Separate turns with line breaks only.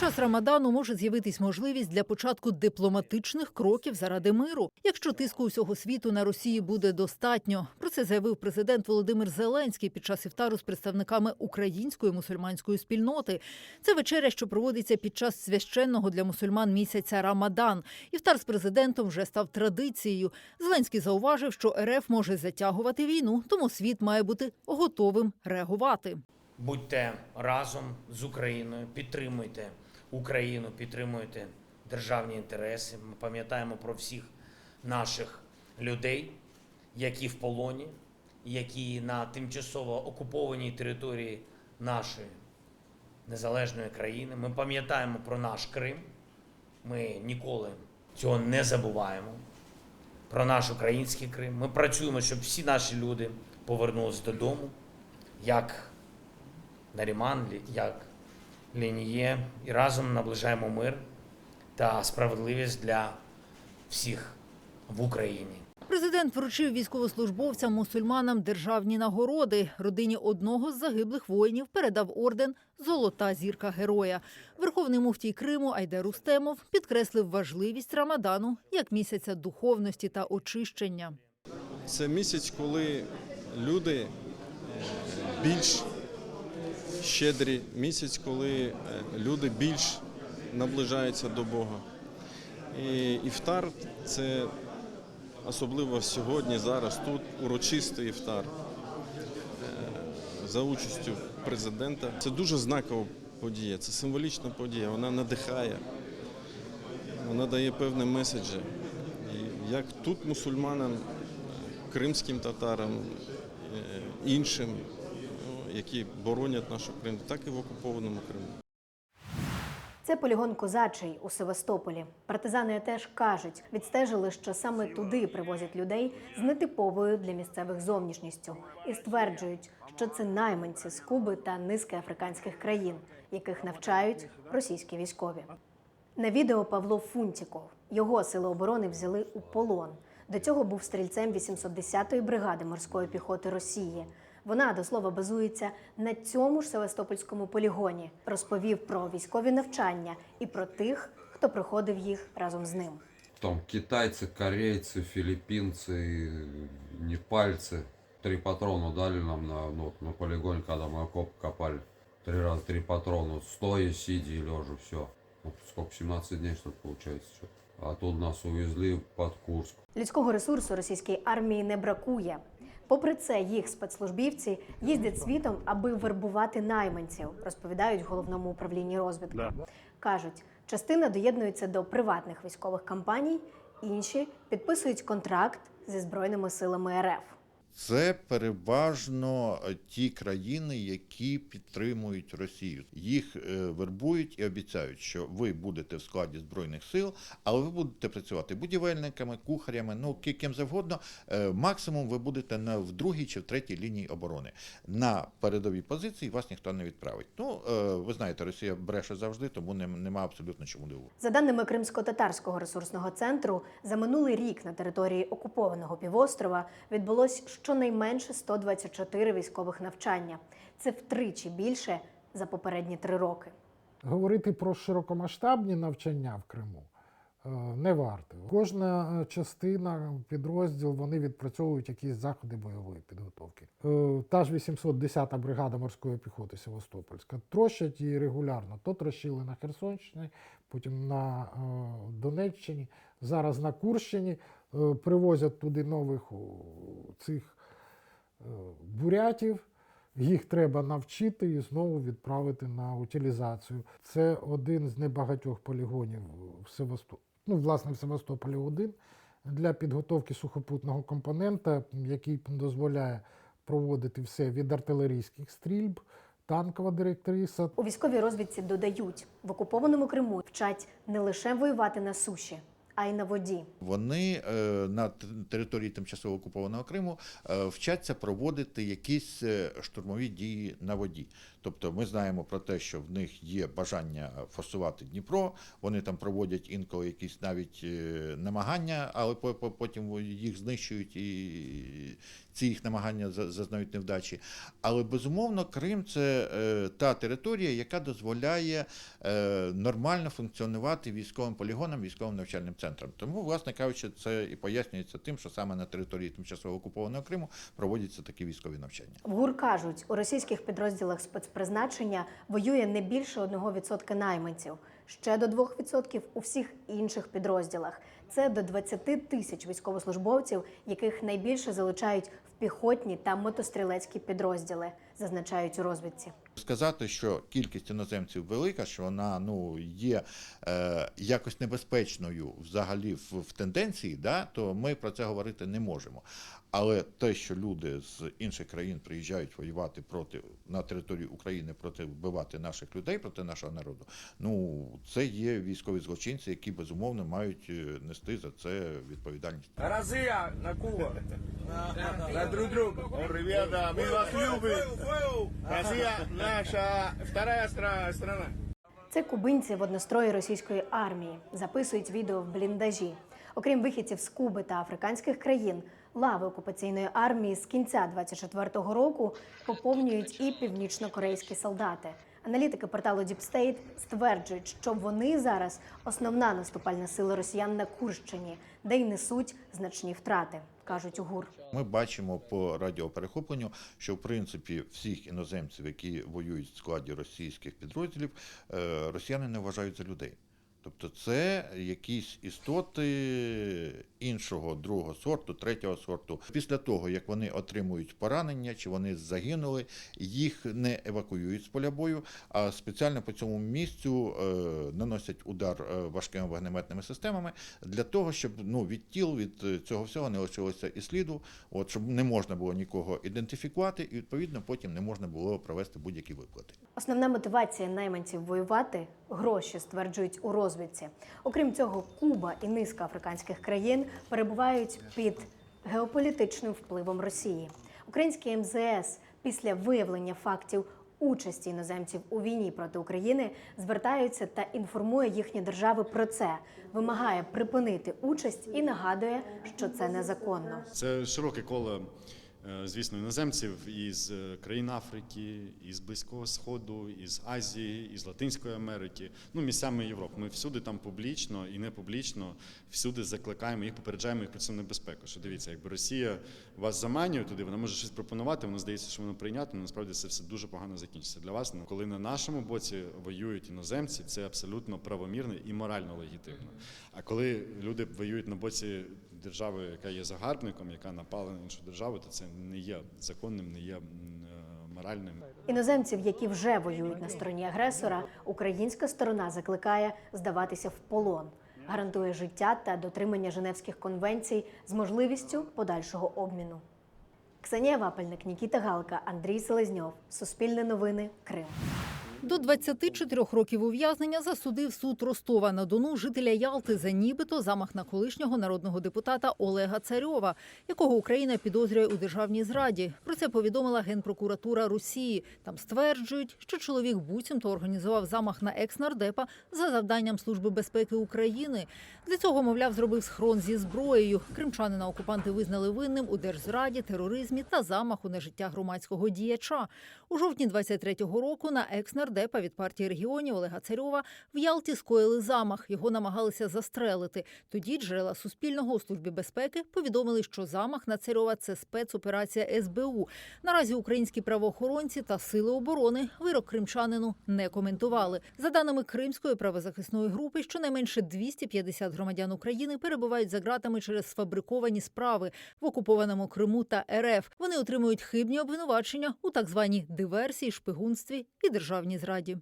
час Рамадану може з'явитись можливість для початку дипломатичних кроків заради миру, якщо тиску усього світу на Росії буде достатньо. Про це заявив президент Володимир Зеленський під час іфтару з представниками української мусульманської спільноти. Це вечеря, що проводиться під час священного для мусульман місяця Рамадан. Іфтар з президентом вже став традицією. Зеленський зауважив, що РФ може затягувати війну, тому світ має бути готовим реагувати.
Будьте разом з Україною, підтримуйте Україну, підтримуйте державні інтереси. Ми пам'ятаємо про всіх наших людей, які в полоні, які на тимчасово окупованій території нашої незалежної країни. Ми пам'ятаємо про наш Крим. Ми ніколи цього не забуваємо. Про наш український Крим. Ми працюємо, щоб всі наші люди повернулись додому, як Наріман, як Лініє, і разом наближаємо мир та справедливість для всіх в Україні.
Президент вручив військовослужбовцям мусульманам державні нагороди. Родині одного з загиблих воїнів передав орден Золота зірка героя. Верховний муфтій Криму Айдер Устемов підкреслив важливість Рамадану як місяця духовності та очищення.
Це місяць, коли люди більш щедрі, місяць, коли е, люди більш наближаються до Бога. І іфтар це особливо сьогодні, зараз тут урочистий іфтар е, за участю президента. Це дуже знакова подія, це символічна подія, вона надихає, вона дає певні меседжі. І як тут мусульманам, кримським татарам, е, іншим, які боронять нашу Крим, так і в окупованому Криму.
Це полігон Козачий у Севастополі. Партизани теж кажуть, відстежили, що саме туди привозять людей з нетиповою для місцевих зовнішністю і стверджують, що це найманці з Куби та низки африканських країн, яких навчають російські військові. На відео Павло Фунтіков. Його сили оборони взяли у полон. До цього був стрільцем 810-ї бригади морської піхоти Росії. Вона до слова базується на цьому ж Севастопольському полігоні. Розповів про військові навчання і про тих, хто проходив їх разом з ним.
Там китайцы, корейцы, филиппинцы, непальцы. Три патрона дали нам на, ну, вот на полигоне, когда мы окоп копали. Три раза три патрона, стоя, сидя и лежа, все. Вот сколько, 17 дней, что ли, получается, что А тут нас увезли под Курск.
Людського ресурсу російській армії не бракує. Попри це, їх спецслужбівці їздять світом, аби вербувати найманців, розповідають в головному управлінні розвідки. Кажуть, частина доєднується до приватних військових компаній, інші підписують контракт зі збройними силами РФ.
Це переважно е, ті країни, які підтримують Росію. Їх е, вербують і обіцяють, що ви будете в складі збройних сил, але ви будете працювати будівельниками, кухарями, ну ким завгодно. Е, Максимум ви будете на в другій чи в третій лінії оборони. На передовій позиції вас ніхто не відправить. Ну ви знаєте, Росія бреше завжди, тому нем- нема абсолютно чому дивувати.
За даними Кримсько-татарського ресурсного центру, за минулий рік на території окупованого півострова відбулось щонайменше 124 військових навчання. Це втричі більше за попередні три роки.
Говорити про широкомасштабні навчання в Криму не варто. Кожна е, частина, підрозділ, вони відпрацьовують якісь заходи бойової підготовки. Е, Та ж 810-та бригада морської піхоти Севастопольська трощать її регулярно. То трощили на Херсонщині, потім на е, Донеччині, зараз на Курщині. Е, Привозять туди нових цих е, бурятів. Їх треба навчити і знову відправити на утилізацію. Це один з небагатьох полігонів в Севастополі. Ну, власне, в Севастополі один для підготовки сухопутного компонента, який дозволяє проводити все від артилерійських стрільб, танкова директриса,
У військовій розвідці додають, в окупованому Криму вчать не лише воювати на суші, а й на воді.
Вони е, на території тимчасово окупованого Криму е, вчаться проводити якісь е, штурмові дії на воді. Тобто ми знаємо про те, що в них є бажання форсувати Дніпро. Вони там проводять інколи якісь навіть намагання, але по- по- потім їх знищують і ці їх намагання за- зазнають невдачі. Але безумовно, Крим це е, та територія, яка дозволяє е, нормально функціонувати військовим полігонам, військовим навчальним центрам. Тому, власне кажучи, це і пояснюється тим, що саме на території тимчасово окупованого Криму проводяться такі військові навчання.
ГУР кажуть, у російських підрозділах спецпризначення воює не більше 1% найманців, ще до 2% у всіх інших підрозділах. Це до 20 тисяч військовослужбовців, яких найбільше залучають в піхотні та мотострілецькі підрозділи, зазначають у розвідці.
Сказати, що кількість іноземців велика, що вона ну є е, якось небезпечною взагалі в, в тенденції, да, то ми про це говорити не можемо. Але те, що люди з інших країн приїжджають воювати проти на територію України проти вбивати наших людей, проти нашого народу, ну це є військові злочинці, які безумовно мають е, нести за це відповідальність.
Россия на Кубу. На друг друга. Ребята, мы вас любим. Россия наша вторая страна.
Це кубинці в однострої російської армії записують відео в бліндажі. Окрім вихідців з Куби та африканських країн, лави окупаційної армії з кінця 24-го року поповнюють і північно-корейські солдати. Аналітики порталу Deep State стверджують, що вони зараз основна наступальна сила росіян на Курщині, де й несуть значні втрати, кажуть у ГУР.
Ми бачимо по радіоперехопленню, що в принципі всіх іноземців, які воюють в складі російських підрозділів, е, росіяни не вважають за людей. Тобто це якісь істоти іншого, другого сорту, третього сорту. Після того, як вони отримують поранення чи вони загинули, їх не евакуюють з поля бою, а спеціально по цьому місцю е, наносять удар е, важкими вогнеметними системами для того, щоб ну, від тіл, від е, цього всього не лишилося і сліду, от, щоб не можна було нікого ідентифікувати, і відповідно потім не можна було провести будь-які виплати.
Основна мотивація найманців воювати гроші, стверджують у розвідці. Окрім цього, Куба і низка африканських країн перебувають під геополітичним впливом Росії. Український МЗС після виявлення фактів участі іноземців у війні проти України звертаються та інформує їхні держави про це, вимагає припинити участь і нагадує, що це незаконно.
Це широке коло, звісно, іноземців із е, країн Африки, із Близького Сходу, із Азії, із Латинської Америки, ну місцями Європи. Ми всюди там публічно і не публічно, всюди закликаємо їх, попереджаємо їх про цю небезпеку. Що дивіться, якби Росія вас заманює туди, вона може щось пропонувати, воно здається, що воно прийнято, але насправді це все дуже погано закінчиться для вас. Ну, Коли на нашому боці воюють іноземці, це абсолютно правомірно і морально легітимно. А коли люди воюють на боці держави, яка є загарбником, яка напала на іншу державу, то це не є законним, не є е, моральним.
Іноземців, які вже воюють на стороні агресора, українська сторона закликає здаватися в полон, гарантує життя та дотримання Женевських конвенцій з можливістю подальшого обміну. Ксенія Вапельник, Нікіта Галка, Андрій Селезньов. Суспільне новини. Крим.
До 24 років ув'язнення засудив суд Ростова на Дону жителя Ялти за нібито замах на колишнього народного депутата Олега Царьова, якого Україна підозрює у державній зраді. Про це повідомила генпрокуратура Росії. Там стверджують, що чоловік буцімто організував замах на екс-нардепа за завданням Служби безпеки України. Для цього, мовляв, зробив схрон зі зброєю. Кримчанина окупанти визнали винним у держзраді, тероризмі та замаху на життя громадського діяча. У жовтні 23-го року на екс-нардепа від партії регіонів Олега Царьова в Ялті скоїли замах. Його намагалися застрелити. Тоді джерела Суспільного у службі безпеки повідомили, що замах на Царьова – це спецоперація СБУ. Наразі українські правоохоронці та сили оборони вирок кримчанину не коментували. За даними Кримської правозахисної групи, щонайменше 250 громадян України перебувають за ґратами через сфабриковані справи в окупованому Криму та РФ. Вони отримують хибні обвинувачення у так званій диверсії, шпигунстві і державній Зраді.